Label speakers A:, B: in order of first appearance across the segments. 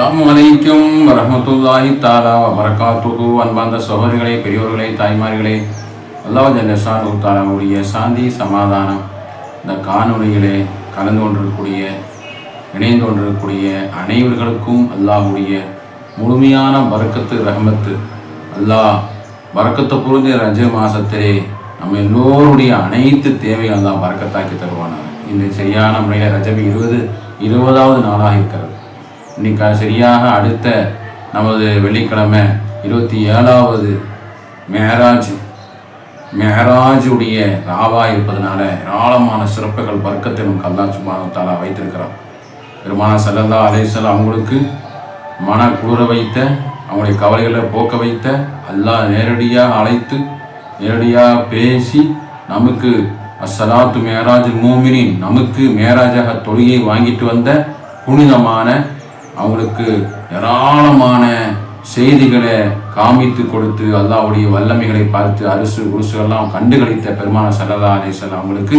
A: அஸ்லாம் வலைக்கும் வரமத்துல்லாஹி தாலா வரகாத்துஹு அன்பார்ந்த சகோதரிகளே பெரியோர்களே தாய்மார்களே அல்லாஹ் ஜல்லஷானு தாலாவுடைய சாந்தி சமாதானம் இந்த காணொலிகளே கலந்து கொண்டிருக்கக்கூடிய இணைந்து கொண்டிருக்கக்கூடிய அனைவர்களுக்கும் அல்லாஹ்வுடைய முழுமையான வறக்கத்து ரஹமத்து அல்லாஹ் பரக்கத்தை புரிஞ்ச ரஜ மாசத்திலே நம்ம எல்லோருடைய அனைத்து தேவைகள் தான் வறக்கத்தாக்கி தருவானாங்க இந்த சரியான முறையில் ரஜபி இருபது இருபதாவது நாளாக இருக்கிறது. இன்னைக்கு சரியாக அடுத்த நமது வெள்ளிக்கிழமை இருபத்தி ஏழாவது மேராஜ் மெஹராஜுடைய ராவா இருப்பதனால ஏராளமான சிறப்புகள் பர்க்கத்தை நமக்கு அல்லா சுபானத்தாலா வைத்திருக்கிறார் பெருமான சல்லல்லா அலேசல் அவங்களுக்கு மன குளிர வைத்த அவங்களுடைய கவலைகளை போக்க வைத்த அல்லாஹ் நேரடியாக அழைத்து நேரடியாக பேசி நமக்கு அஸ்ஸலாத்து மேராஜ் மூமினின் நமக்கு மேராஜாக தொழுகை வாங்கிட்டு வந்த புனிதமான அவங்களுக்கு ஏராளமான செய்திகளை காமித்து கொடுத்து அல்லாவுடைய வல்லமைகளை பார்த்து அரிசு உருசுகள்லாம் கண்டுகளித்த பெருமான சல்லல்லா அலிசல் அவங்களுக்கு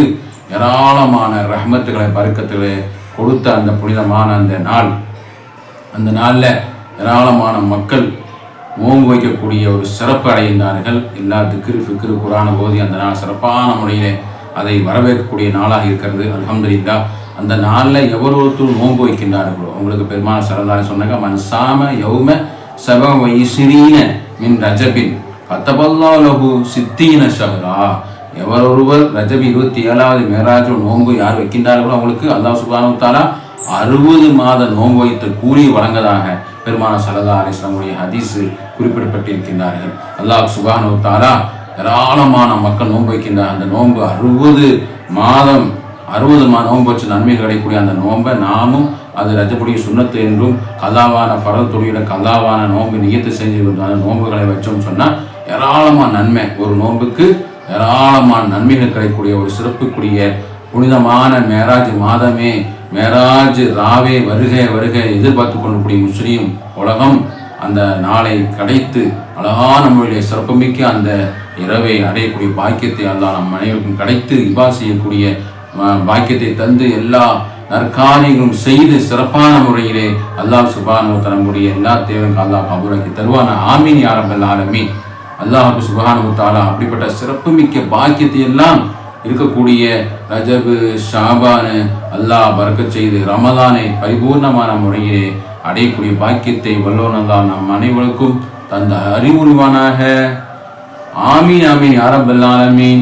A: ஏராளமான ரஹ்மத்துகளை பருக்கத்துகளை கொடுத்த அந்த புனிதமான அந்த நாள். அந்த நாளில் ஏராளமான மக்கள் ஓங்கு வைக்கக்கூடிய ஒரு சிறப்பு அடைந்தார்கள். எல்லா திக்ரு ஃபிக்ரு குரான போதி அந்த நாள் சிறப்பான முறையில் அதை வரவேற்கக்கூடிய நாளாக இருக்கிறது. அல்ஹம்துலில்லா அந்த நாளில் எவர் ஒருத்தர் நோன்பு வைக்கின்றார்களோ உங்களுக்கு பெருமான சரதாரி சொன்னாங்க மனசாம யௌம சப வைசிரீன மின் ரஜபின் கத்தபல்லா லகு சித்தீன சகரா எவர் ஒருவர் ரஜபி இருபத்தி ஏழாவது மேராஜ் நோன்பு யார் வைக்கின்றார்களோ அவங்களுக்கு அல்லாஹ் சுபானு தாரா அறுபது மாத நோன்பு வைத்து கூலி வழங்கதாக பெருமான சரதா அலிஸ்லாமுடைய ஹதீஸ் குறிப்பிடப்பட்டிருக்கின்றார்கள். அல்லாஹ் சுபானு ஏராளமான மக்கள் நோன்பு வைக்கின்றார். அந்த நோன்பு அறுபது மாதம் அறுபது மா நோன்பு வச்சு நன்மை கிடைக்கக்கூடிய அந்த நோன்பை நாமும் அது ரஜபுடைய சுண்ணத்து என்றும் கல்லாவான பரல் தொழில கல்லாவான நோன்பு நியத்து செஞ்சு அந்த நோன்புகளை வச்சோம்னு சொன்னால் ஏராளமான நன்மை. ஒரு நோன்புக்கு ஏராளமான நன்மைகள் கிடைக்கக்கூடிய ஒரு சிறப்புக்குரிய புனிதமான மேராஜ் மாதமே. மேராஜ் ராவே வருக வருக எதிர்பார்த்து கொள்ளக்கூடிய முஸ்லீம் உலகம் அந்த நாளை கிடைத்து அழகான மொழியை சிறப்புமிக்க அந்த இரவை அடையக்கூடிய பாக்கியத்தை அல்லா நம் அனைவருக்கும் கிடைத்து இபா செய்யக்கூடிய பாக்கியத்தை தந்து எல்லா நற்காரியங்களும் செய்து சிறப்பான முறையிலே அல்லாஹ் சுபானு நம்முடைய எல்லா தேவைக்கும் அல்லாஹ் கபூராக்கி தருவான ஆமீன் யாரம்பல் ஆலமீன். அல்லாஹ் சுபானு தாலா அப்படிப்பட்ட சிறப்புமிக்க பாக்கியத்தை எல்லாம் இருக்கக்கூடிய ரஜபு ஷாபானு அல்லாஹ் பறக்க செய்து ரமலானை பரிபூர்ணமான முறையிலே அடையக்கூடிய பாக்கியத்தை வல்லோன் நம் அனைவருக்கும் தந்த அறிவுருவானாக. ஆமீன் ஆமீன் யாரபல் ஆலமீன்.